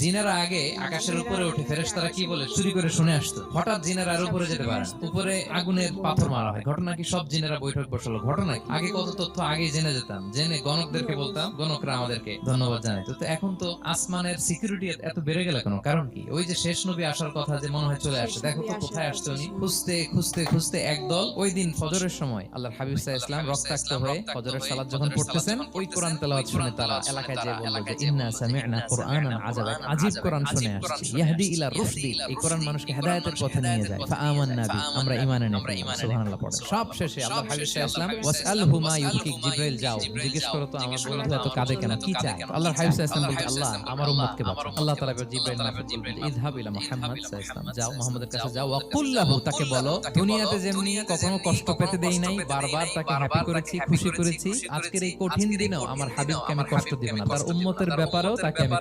জিনারা আগে আকাশের উপরে উঠে ফেরেশতারা কি বলে চুরি করে শুনে আসতো। হঠাৎ জিনারা আর উপরে যেতে পারে উপরে আগুনের পাথর মারা হয়। ঘটনা কি সব জিনারা বৈঠক বসল? ঘটনা কি? আগে কত তথ্য আগে জেনে যেতাম। জেনে গণকদেরকে বলতাম গণকরা আমাদেরকে ধন্যবাদ জানাইতো তো এখন তো আসমানের সিকিউরিটি এত বেড়ে গেল কেন কারণ কি? ওই যে শেষ নবী আসার কথা যে মনে হয় চলে আসছে দেখো তো কোথায় আসছে উনি? খুঁজতে খুঁজতে খুঁজতে একদল ওই দিন ফজরের সময় আল্লাহর হাবিব সাল্লাল্লাহু আলাইহি ইসলাম রক্তাক্ত হয়ে ফজরের সালাত যখন পড়তেছেন ওই কোরআন তেলাওয়াত শুনে তারা এলাকায় যে বলল যে ইন্না সামি'না কুরআনান আজাবা আজীব কোরআন শুনে আসছি। ইয়াহদি ইলা রুশদি এই কোরআন মানুষকে হেদায়েতের পথে নিয়ে যায়। ফাআমান্না বি আমরা ঈমান এনেছি সুবহানাল্লাহ পড়ে। সব শেষে আল্লাহর হাবিব সাল্লাল্লাহু আলাইহি ইসলাম ওয়াসআলহু মা ইউকিক জিবরাইল যাও। জিজ্ঞেস করো তো আমার বন্ধু এত কাঁদে কেন? কি চায়? আল্লাহর হাবিব সাল্লাল্লাহু আলাইহি আল্লাহ আমার উম্মতকে বাঁচাও। আল্লাহ তাআলা জিবরাইল নাফিক বললেন ইযহাব ইলা মুহাম্মদ সাল্লাল্লাহু যাও মুহাম্মদের কাছে যাও ওয়া কুল লাহু তাকে বলো দুনিয়াতে যেমনি কখনো কষ্ট পেতে দেই নাই বারবার তাকে হ্যাপি করেছি খুশি করেছি আজকের এই কঠিন দিনেও আমার হাবিবকে আমি কষ্ট দিব না তার উম্মতের ব্যাপারেও তাকে আমি